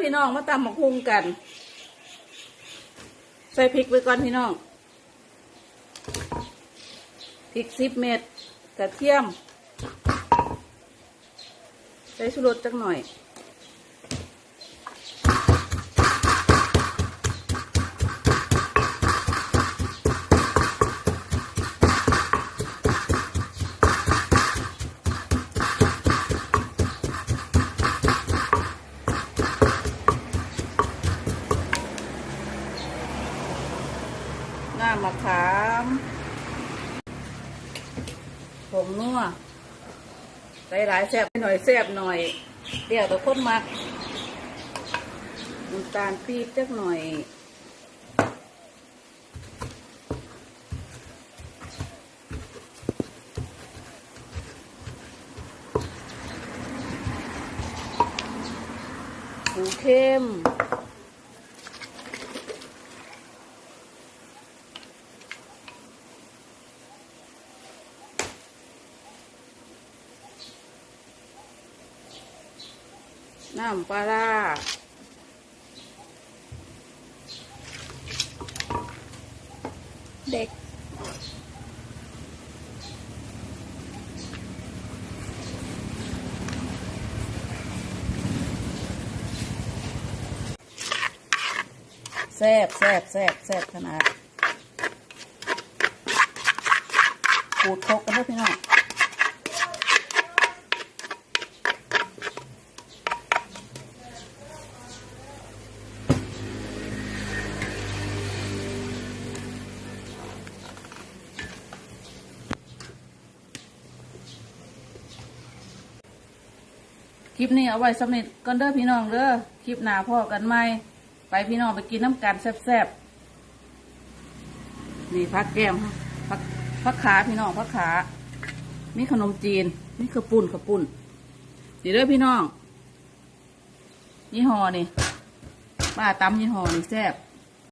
พี่น้องมาตำหมกฮุงกัน ใส่พริกไว้ก่อนพี่น้องพริกสิบเม็ดกระเทียม ใส่ชูรสจักหน่อย หน้ามะขามผงนัวใส่หลายแซบหน่อยแซบหน่อยเดี๋ยวแต่คนมักน้ำตาลปี๊บจักหน่อยหูเข้ม น้ำปลาร้าเด็ก แซ่บแซ่บแซ่บแซ่บขนาดขูดคกกันด้วยพี่น้อง ลิปนี้เอาไว้สำเร็จก่อนเด้อพี่น้องเด้อคลิปหน้าพ่อกันไหมไปพี่น้องไปกินน้ำกันแซ่บๆนี่พักแก้มพักพักขาพี่น้องพักขานี่ขนมจีนนี่ข้าวปุ้นข้าวปุ้นดีเด้อพี่น้องยี่ห้อนี่ป้าตำยี่ห้อนี่แซ่บ